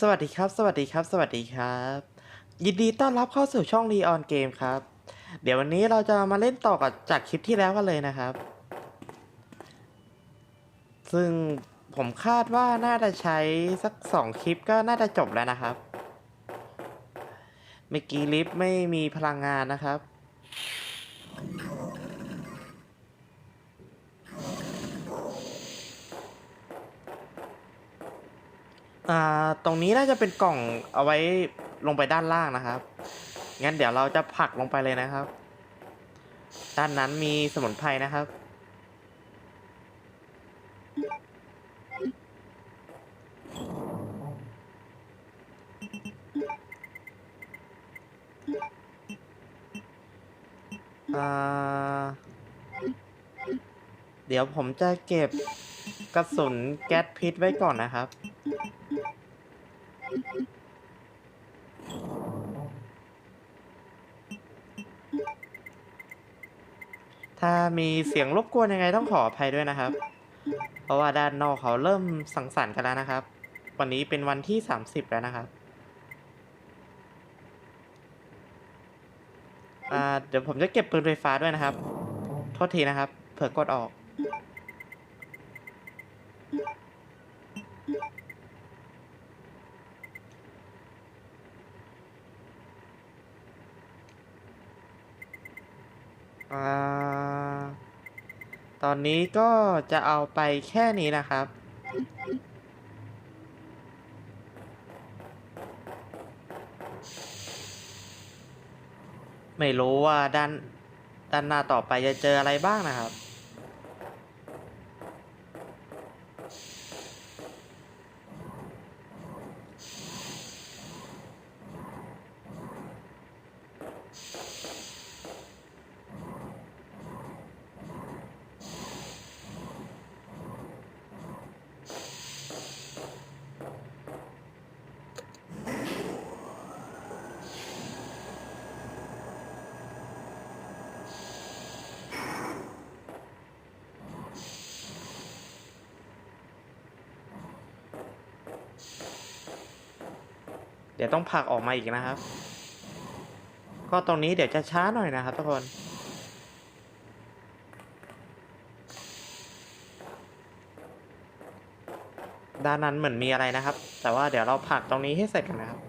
สวัสดีครับ สวัสดีครับ สวัสดีครับ ยินดีต้อนรับเข้าสู่ช่อง r ีออนเกมครับ เดี๋ยววันนี้เราจะมาเล่นต่อกับจากคลิปที่แล้วกันเลยนะครับ ซึ่งผมคาดว่าน่าจะใช้สักสองคลิปก็น่าจะจบแล้วนะครับ เมื่อกี้ลิฟต์ไม่มีพลังงานนะครับ อ่าตรงนี้น่าจะเป็นกล่องเอาไว้ลงไปด้านล่างนะครับ งั้นเดี๋ยวเราจะผลักลงไปเลยนะครับ ด้านนั้นมีสมุนไพรนะครับ อ่า เดี๋ยวผมจะเก็บกระสุนแก๊สพิษไว้ก่อนนะครับ ถ้ามีเสียงรบกวนยังไงต้องขออภัยด้วยนะครับ เพราะว่าด้านนอกเขาเริ่มสังสรรค์กันแล้วนะครับ วันนี้เป็นวันที่ 30 แล้วนะครับอ่าเดี๋ยวผมจะเก็บปืนไฟฟ้าด้วยนะครับ โทษทีนะครับ เผื่อกดออก ตอนนี้ก็จะเอาไปแค่นี้นะครับ ไม่รู้ว่าด้านด้านหน้าต่อไปจะเจออะไรบ้างนะครับ ต้องผลักออกมาอีกนะครับ ก็ตรงนี้เดี๋ยวจะช้าหน่อยนะครับทุกคนด้านนั้นเหมือนมีอะไรนะครับ แต่ว่าเดี๋ยวเราผลักตรงนี้ให้เสร็จกันนะครับ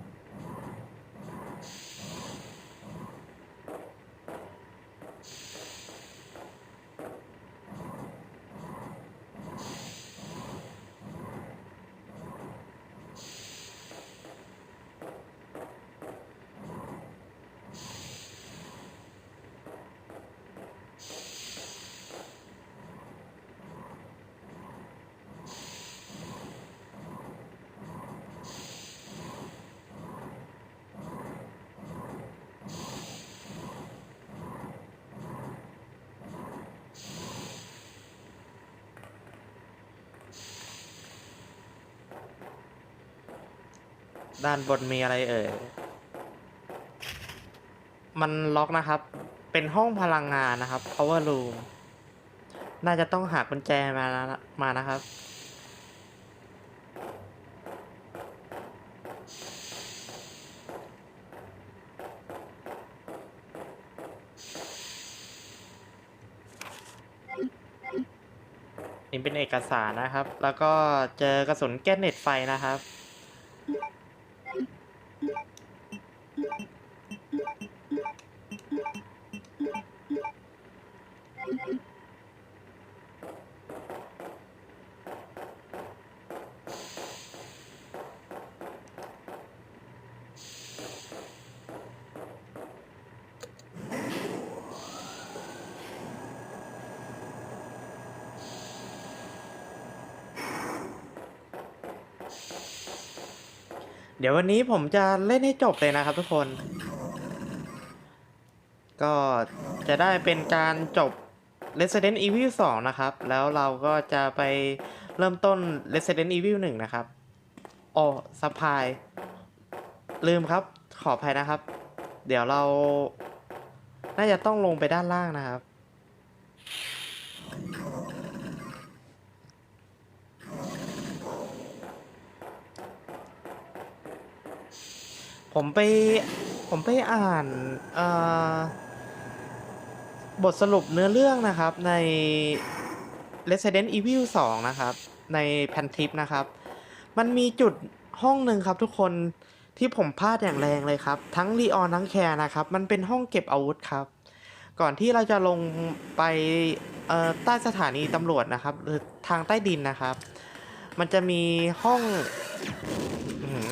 ด้านบนมีอะไรเอ่ย มันล็อกนะครับ เป็นห้องพลังงานนะครับ power room น่าจะต้องหากุญแจมานะมานะครับ นี่เป็นเอกสารนะครับ แล้วก็เจอกระสุนแก๊สเน็ตไฟนะครับ เดี๋ยววันนี้ผมจะเล่นให้จบเลยนะครับทุกคน ก็จะได้เป็นการจบ Resident Evil 2 นะครับ แล้วเราก็จะไปเริ่มต้น Resident Evil 1 นะครับโอ้สปายลืมครับ ขออภัยนะครับ เดี๋ยวเรา น่าจะต้องลงไปด้านล่างนะครับ ผมไปผมไปอ่านบทสรุปเนื้อเรื่องนะครับใน Resident Evil 2 นะครับ ในแพนทิปนะครับ มันมีจุดห้องหนึ่งครับทุกคนที่ผมพลาดอย่างแรงเลยครับ ทั้งรีออนทั้งแคร์นะครับ มันเป็นห้องเก็บอาวุธครับ ก่อนที่เราจะลงไปใต้สถานีตำรวจนะครับหรือทางใต้ดินนะครับ มันจะมีห้องอื้อหือ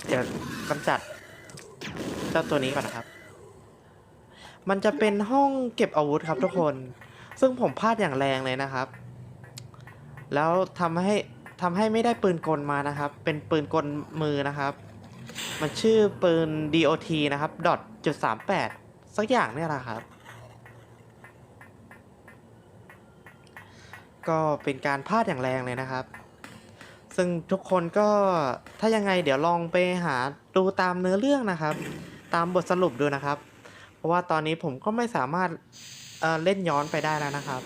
เดี๋ยวกำจัดเจ้าตัวนี้ก่อนนะครับ มันจะเป็นห้องเก็บอาวุธครับทุกคน ซึ่งผมพลาดอย่างแรงเลยนะครับ แล้วทำให้ทำให้ไม่ได้ปืนกลมานะครับ เป็นปืนกลมือนะครับ มันชื่อปืน DOT นะครับดอทจุดสามแปดสักอย่างเนี่ยแหละครับ ก็เป็นการพลาดอย่างแรงเลยนะครับ ซึ่งทุกคนก็ถ้ายังไงเดี๋ยวลองไปหาดูตามเนื้อเรื่องนะครับ ตามบทสรุปดูนะครับ เพราะว่าตอนนี้ผมก็ไม่สามารถเเล่นย้อนไปได้แล้วนะครับ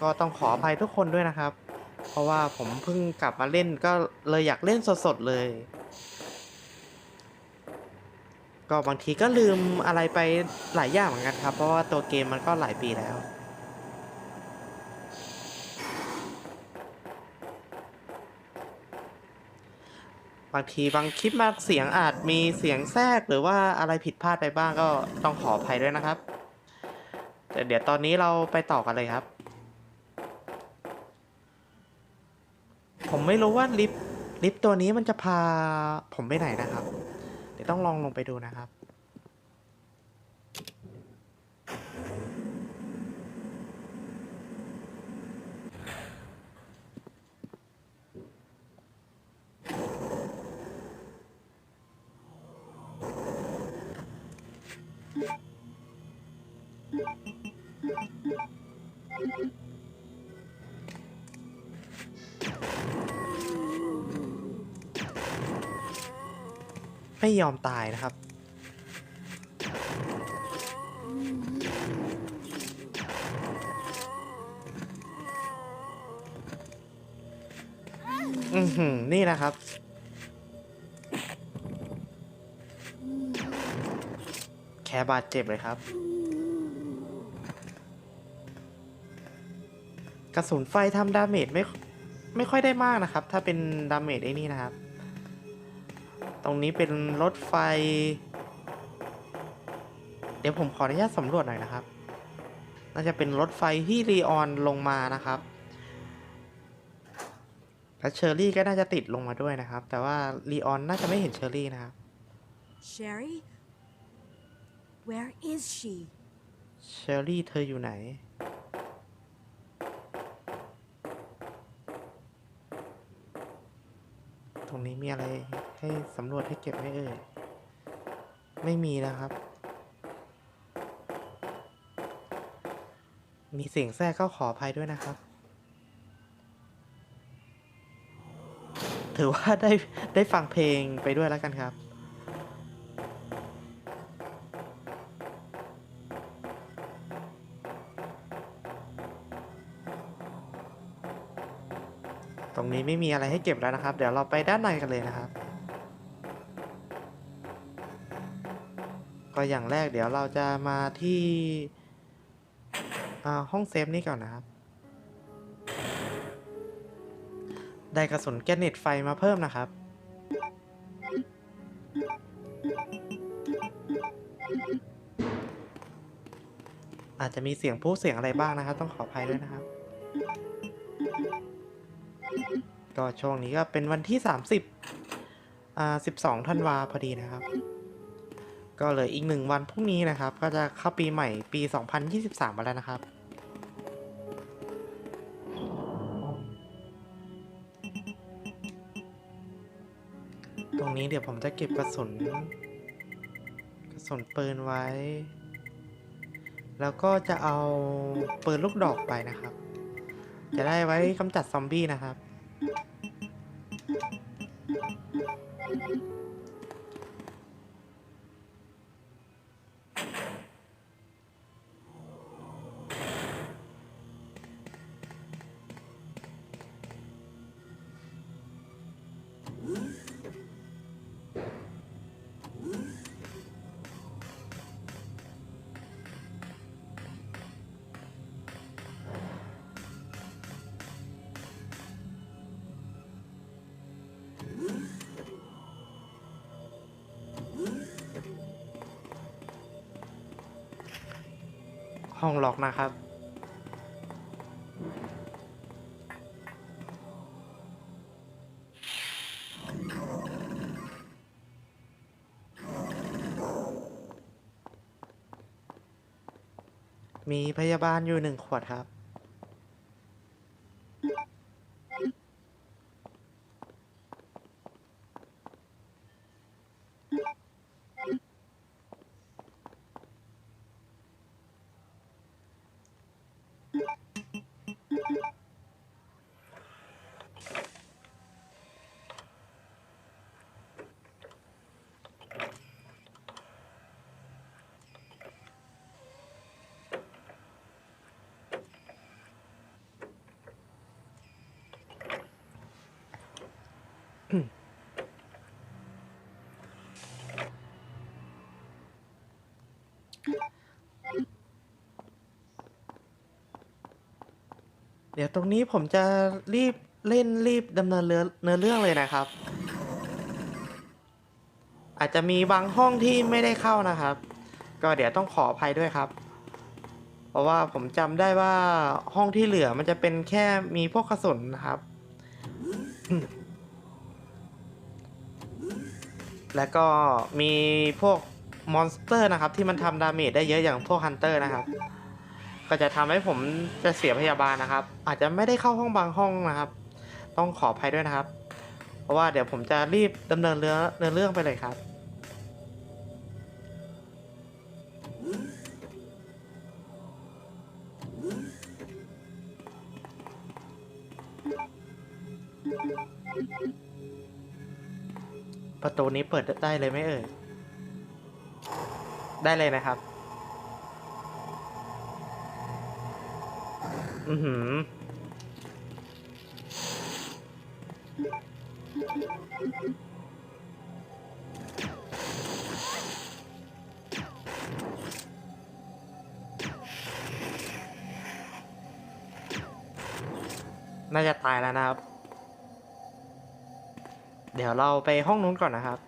ก็ต้องขออภัยทุกคนด้วยนะครับ เพราะว่าผมเพิ่งกลับมาเล่นก็เลยอยากเล่นสดๆเลย ก็บางทีก็ลืมอะไรไปหลายอย่างเหมือนกันครับ เพราะว่าตัวเกมมันก็หลายปีแล้วางทีบางคลิปมาเสียงอาจมีเสียงแทรกหรือว่าอะไรผิดพลาดไปบ้างก็ต้องขออภัยด้วยนะครับ แต่เดี๋ยวตอนนี้เราไปต่อกันเลยครับ ผมไม่รู้ว่าลิฟต์ลิฟต์ตัวนี้มันจะพาผมไปไหนนะครับ เดี๋ยวต้องลองลงไปดูนะครับ ไม่ยอมตายนะครับ อือหือ นี่นะครับ แค่บาดเจ็บเลยครับ กระสุนไฟทำดาเมจไม่ไม่ค่อยได้มากนะครับ ถ้าเป็นดาเมจไอ้นี่นะครับ รงนี้เป็นรถไฟ เดี๋ยวผมขออนุญาตสำรวจหน่อยนะครับ น่าจะเป็นรถไฟที่รีออนลงมานะครับและเชอร์รี่ก็น่าจะติดลงมาด้วยนะครับ แต่ว่ารีออนน่าจะไม่เห็นเชอร์รี่นะครับ Sherry? Where is she? เชอร์รี่เธออยู่ไหน ตรงนี้ มีอะไรให้สำรวจให้เก็บไหมเอ่ย ไม่มีนะครับ มีเสียงแทรกก็ขออภัยด้วยนะครับ ถือว่าได้ได้ฟังเพลงไปด้วยแล้วกันครับ ไม่มีอะไรให้เก็บแล้วนะครับ เดี๋ยวเราไปด้านในกันเลยนะครับ ก็อย่างแรกเดี๋ยวเราจะมาที่ห้องเซฟนี้ก่อนนะครับ ได้กระสุนแกรเน็ตไฟมาเพิ่มนะครับ อาจจะมีเสียงพูดเสียงอะไรบ้างนะครับ ต้องขออภัยด้วยนะครับ ก็ช่วงนี้ก็เป็นวันที่ 30อ่า12ธันวาพอดีนะครับ ก็เลยอีกหนึ่งวันพรุ่งนี้นะครับ ก็จะเข้าปีใหม่ปี 2023มาแล้วนะครับตรงนี้เดี๋ยวผมจะเก็บกระสุน กระสุนปืนไว้ แล้วก็จะเอาปืนลูกดอกไปนะครับ จะได้ไว้กำจัดซอมบี้นะครับ ห้องล็อกนะครับมีพยาบาลอยู่หนึ่งขวดครับ เดี๋ยวตรงนี้ผมจะรีบเล่นรีบดำเนินเรือเนื้อเรื่องเลยนะครับ อาจจะมีบางห้องที่ไม่ได้เข้านะครับ ก็เดี๋ยวต้องขออภัยด้วยครับ เพราะว่าผมจำได้ว่าห้องที่เหลือมันจะเป็นแค่มีพวกกระสุนนะครับ แล้วก็มีพวกมอนสเตอร์นะครับ ที่มันทำดาเมจได้เยอะอย่างพวกฮันเตอร์นะครับ ก็จะทำให้ผมจะเสียพยาบาลนะครับ อาจจะไม่ได้เข้าห้องบางห้องนะครับ ต้องขออภัยด้วยนะครับ เพราะว่าเดี๋ยวผมจะรีบดำเนินเรื่องเนื้อเรื่องไปเลยครับ ประตูนี้เปิดได้เลยไหมเอ่ยได้เลยนะครับ อือหือน่าจะตายแล้วนะครับ เดี๋ยวเราไปห้องนู้นก่อนนะครับ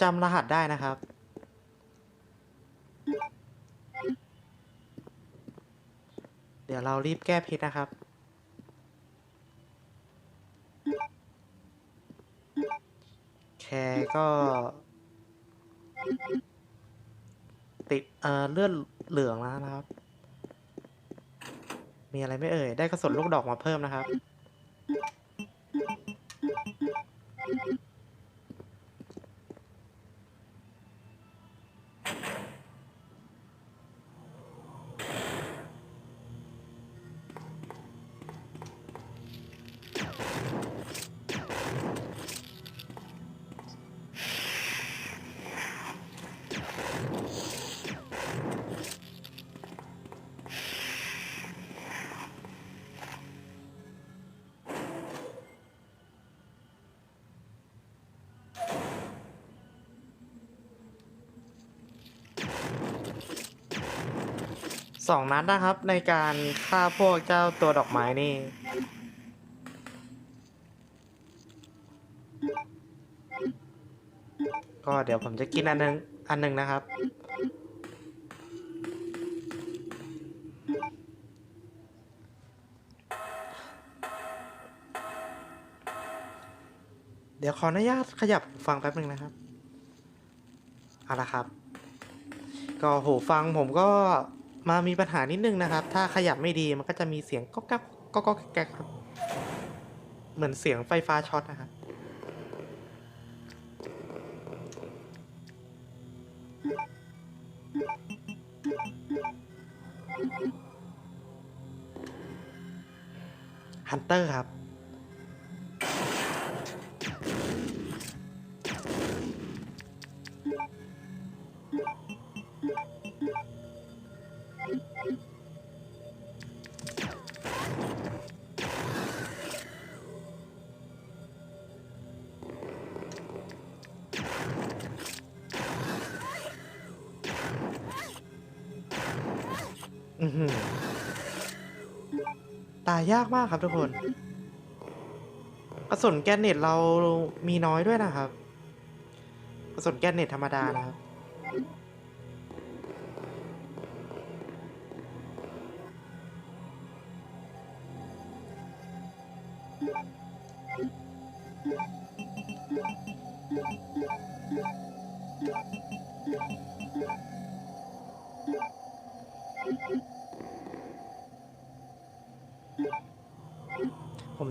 จำรหัสได้นะครับ เดี๋ยวเรารีบแก้พิษนะครับ แคร์ก็ ติดเอ่อเลือดเหลืองแล้วนะครับ มีอะไรไม่เอ่ย ได้กระสุนลูกดอกมาเพิ่มนะครับ สองนัดนะครับในการฆ่าพวกเจ้าตัวดอกไม้นี่ ก็เดี๋ยวผมจะกินอันหนึงอันหนึ่งนะครับ เดี๋ยวขออนุญาตขยับฟังแป๊บหนึ่งนะครับเอาละครับ ก็หูฟังผมก็ มามีปัญหานิดนึงนะครับ ถ้าขยับไม่ดีมันก็จะมีเสียงก๊อกแก๊กก๊อกก๊อกแก๊กครับ เหมือนเสียงไฟฟ้าช็อตนะครับฮันเตอร์ครับ ตายยากมากครับทุกคน กระสุนแกนเน็ตเรามีน้อยด้วยนะครับ กระสุนแกนเน็ตธรรมดานะครับ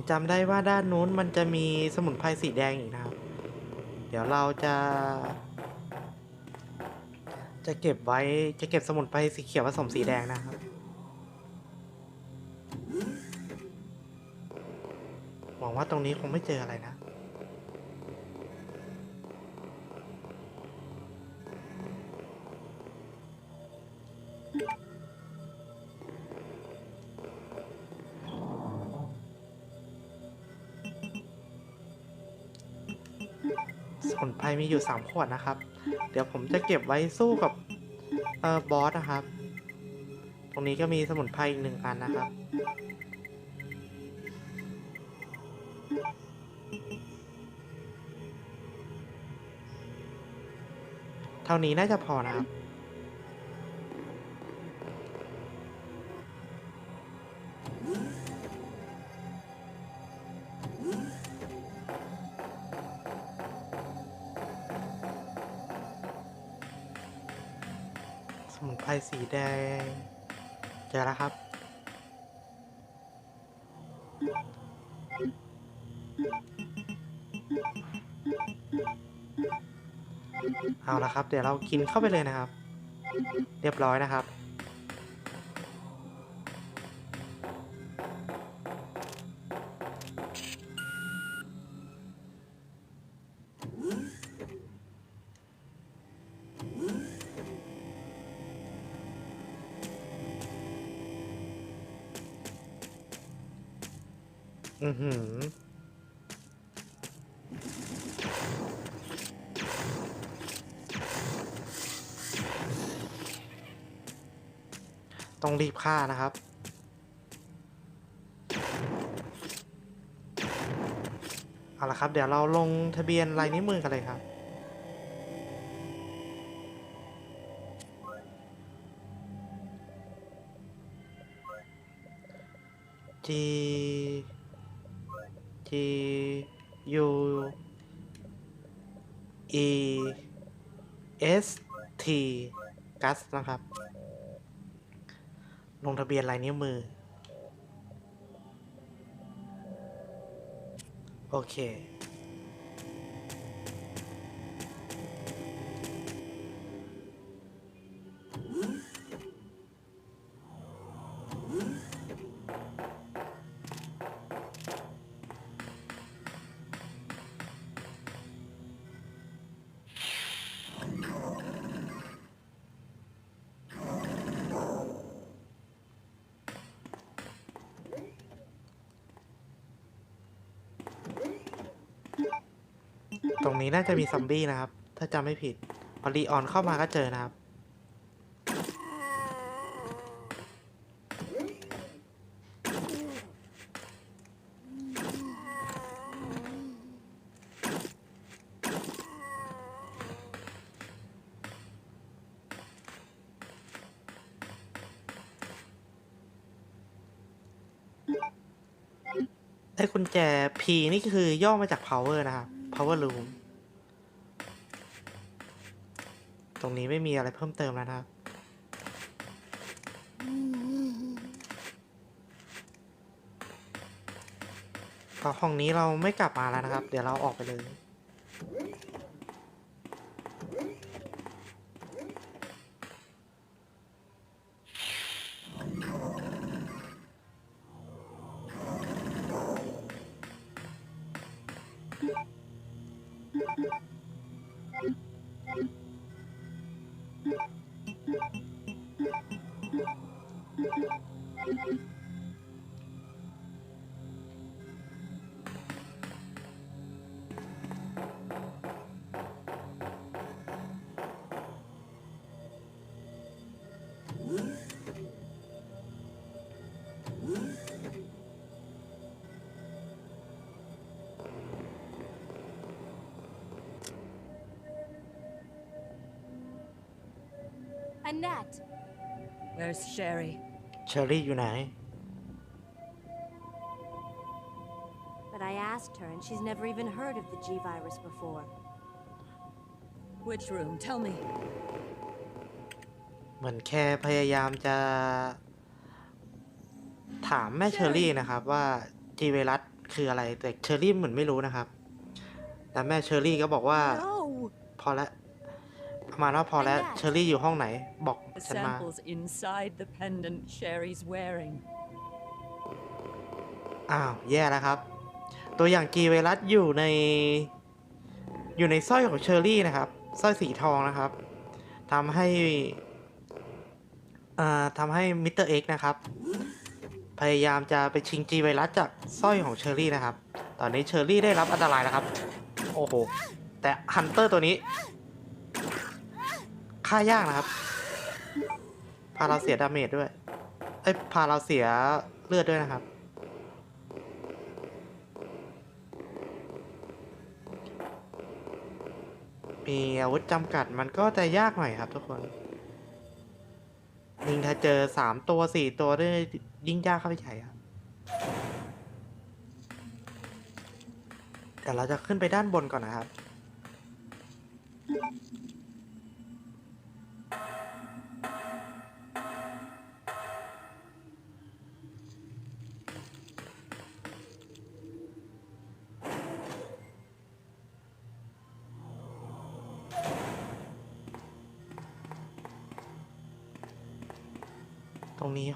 จำได้ว่าด้านนู้นมันจะมีสมุนไพรสีแดงอีกนะครับ เดี๋ยวเราจะ จะเก็บไว้จะเก็บสมุนไพรสีเขียวผสมสีแดงนะครับหวังว่าตรงนี้คงไม่เจออะไรนะ มีอยู่ 3 ขวดนะครับ เดี๋ยวผมจะเก็บไว้สู้กับเอ่อบอสนะครับ ตรงนี้ก็มีสมุนไพรอีกหนึ่งอันนะครับ เท่านี้น่าจะพอนะครับ สมุนไพรสีแดงเจอแล้วครับ เอาละครับ เดี๋ยวเรากินเข้าไปเลยนะครับ เรียบร้อยนะครับ่านะครับ เอาละครับ เดี๋ยวเราลงทะเบียนลายนิ้วมือกันเลยครับ G G U E S T กัสนะครับ ลงทะเบียนลายนิ้วมือ โอเค รงนี้น่าจะมีซอมบี้นะครับ ถ้าจำไม่ผิด พอรีออนเข้ามาก็เจอนะครับ ไอ้กุญแจ P นี่คือย่อมาจาก power นะครับ power room ตรงนี้ไม่มีอะไรเพิ่มเติมแล้วนะครับ ก็ห้องนี้เราไม่กลับมาแล้วนะครับ เดี๋ยวเราออกไปเลย Where's Sherry? เชอรี่อยู่ไหน But I asked her, and she's never even heard of the G virus before. Which room? Tell me. เหมือนแค่พยายามจะ ถามแม่เชอรี่นะครับ ว่าจีเวรัสคืออะไรแต่เชอรี่เหมือนไม่รู้นะครับ แต่แม่เชอรี่ก็บอกว่า No! พอแล้วประ มาณว่าพอแล้ว Annette เชอรี่อยู่ห้องไหน บอก The ฉันมา sample's inside the pendant Sherry's wearing. อ้าว แย่แล้วครับ ตัวอย่างจีเวรัสอยู่ใน อยู่ในสร้อยของเชอรี่นะครับสร้อยสีทองนะครับทำให้อ่าทำให้มิสเตอร์เอ็กนะครับ พยายามจะไปชิงจีไวรัสจากสร้อยของเชอรี่นะครับ ตอนนี้เชอรี่ได้รับอันตรายแล้วครับ โอ้โห แต่ฮันเตอร์ตัวนี้ ฆ่ายากนะครับ พาเราเสียดาเมจด้วยเอ้ยพาเราเสียเลือดด้วยนะครับ มีอาวุธจำกัดมันก็จะยากหน่อยครับทุกคนยิ่งถ้าเจอสามตัวสี่ตัวด้วยยิ่งยากเข้าไปใหญ่ครับแต่เราจะขึ้นไปด้านบนก่อนนะครับ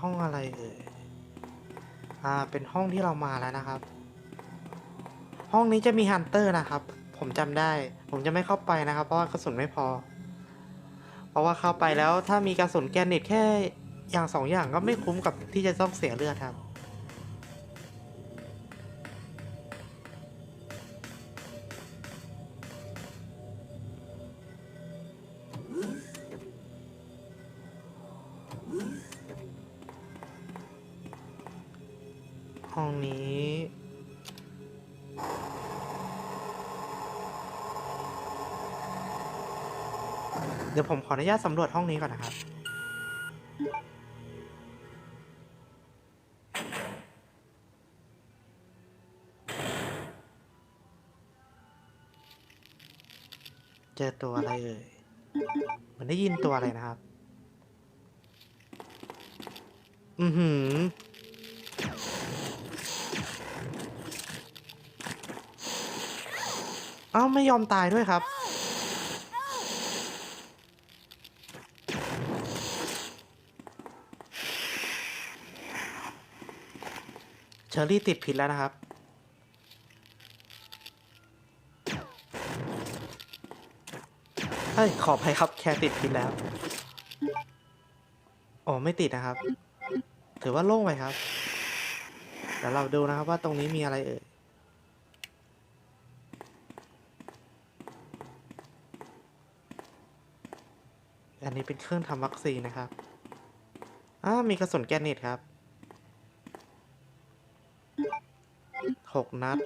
ห้องอะไรเอ่ย อ่า เป็นห้องที่เรามาแล้วนะครับ ห้องนี้จะมีฮันเตอร์นะครับ ผมจำได้ ผมจะไม่เข้าไปนะครับ เพราะว่ากระสุนไม่พอ เพราะว่าเข้าไปแล้วถ้ามีกระสุนแกนิตแค่อย่างสองอย่างก็ไม่คุ้มกับที่จะต้องเสียเลือดครับ ออนุญาตสำรวจห้องนี้ก่อนนะครับ เจอตัวอะไรเอ่ยเหมือนได้ยินตัวอะไรนะครับ อือหือเอ้าไม่ยอมตายด้วยครับ เชอรี่ติดผิดแล้วนะครับ เฮ้ย ขออภัยครับแค่ติดผิดแล้ว โอ้ไม่ติดนะครับ ถือว่าโล่งไปครับเดี๋ยวเราดูนะครับว่าตรงนี้มีอะไรเอ่ยอันนี้เป็นเครื่องทำวัคซีนนะครับ อ่า มีกระสุนแกรนิตครับ กนัด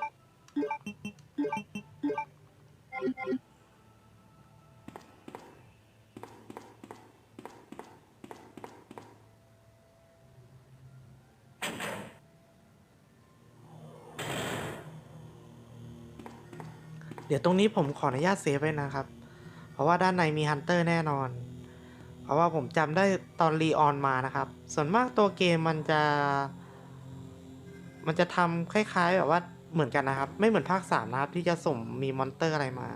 เดี๋ยวตรงนี้ผมขออนุญาตเซฟไว้นะครับ เพราะว่าด้านในมีฮันเตอร์แน่นอน เพราะว่าผมจำได้ตอนรีออนมานะครับ ส่วนมากตัวเกมมันจะ มันจะทำคล้าย ๆ แบบว่าเหมือนกันนะครับ ไม่เหมือนภาคสามนะครับ ที่จะส่งมีมอนเตอร์อะไรมา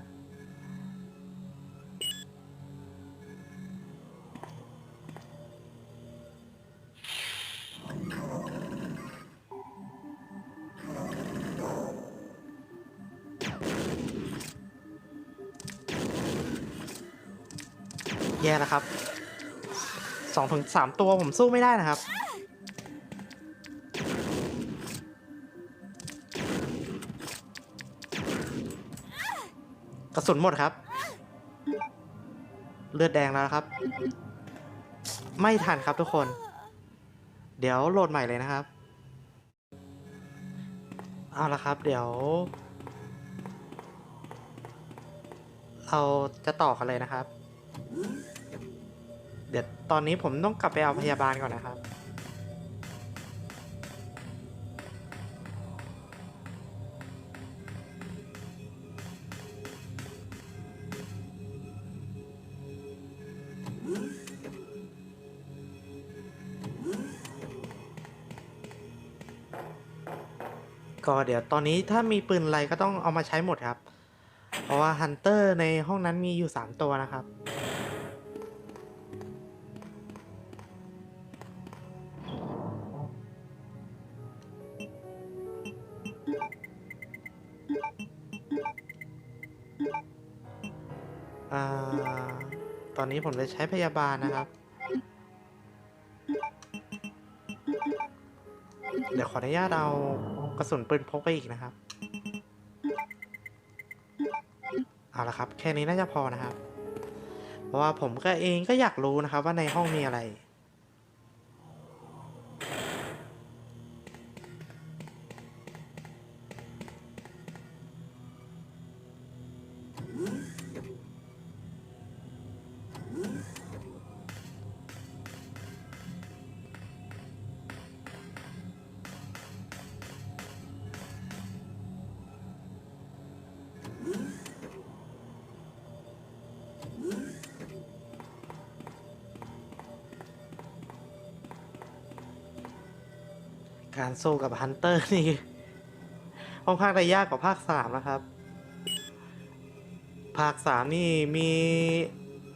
แย่แล้วครับสองถึงสามตัวผมสู้ไม่ได้นะครับ ระสุนหมดครับ เลือดแดงแล้วครับ ไม่ทันครับทุกคน เดี๋ยวโหลดใหม่เลยนะครับ เอาละครับ เดี๋ยว เราจะต่อกันเลยนะครับ เดี๋ยวตอนนี้ผมต้องกลับไปเอาพยาบาลก่อนนะครับ ก็เดี๋ยวตอนนี้ถ้ามีปืนอะไรก็ต้องเอามาใช้หมดครับ เพราะว่าฮันเตอร์ในห้องนั้นมีอยู่ 3 ตัวนะครับอ่าตอนนี้ผมจะใช้พยาบาลนะครับ เดี๋ยวขออนุญาตเอา กระสุนปืนพกไปอีกนะครับ เอาละครับ แค่นี้น่าจะพอนะครับ เพราะว่าผมก็เองก็อยากรู้นะครับว่าในห้องมีอะไร การสู้กับฮันเตอร์นี่ค่อนข้างจะยากกว่าภาคสามนะครับ ภาคสามนี่มี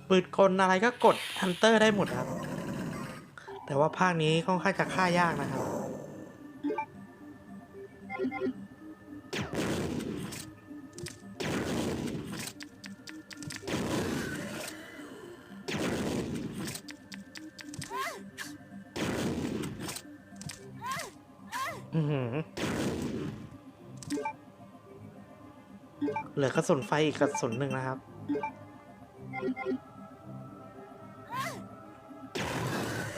ปืนกลอะไรก็กดฮันเตอร์ได้หมดครับ แต่ว่าภาคนี้ค่อนข้างจะฆ่ายากนะครับ ระสุนไฟอีกกระสุนหนึ่งนะครับ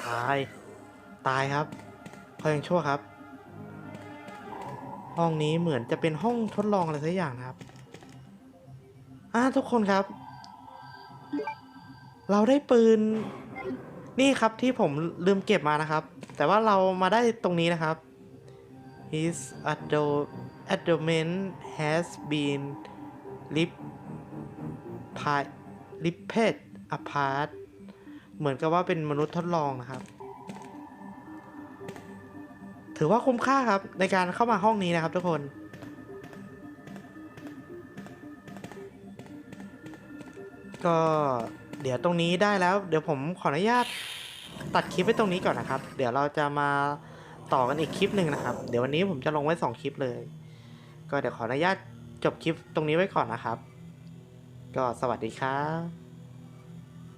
ตาย ตายครับ พอยังชั่วครับ ห้องนี้เหมือนจะเป็นห้องทดลองอะไรสักอย่างนะครับอ่าทุกคนครับ เราได้ปืน นี่ครับที่ผมลืมเก็บมานะครับ แต่ว่าเรามาได้ตรงนี้นะครับ His ado- abdomen has been rip pi- ripped apart เหมือนกับว่าเป็นมนุษย์ทดลองนะครับ ถือว่าคุ้มค่าครับในการเข้ามาห้องนี้นะครับทุกคนก็เดี๋ยวตรงนี้ได้แล้วเดี๋ยวผมขออนุญาตตัดคลิปไว้ตรงนี้ก่อนนะครับ เดี๋ยวเราจะมาต่อกันอีกคลิปหนึ่งนะครับ เดี๋ยววันนี้ผมจะลงไว้ 2 คลิปเลย ก็เดี๋ยวขออนุญาต จบคลิปตรงนี้ไว้ก่อนนะครับ ก็สวัสดีครับ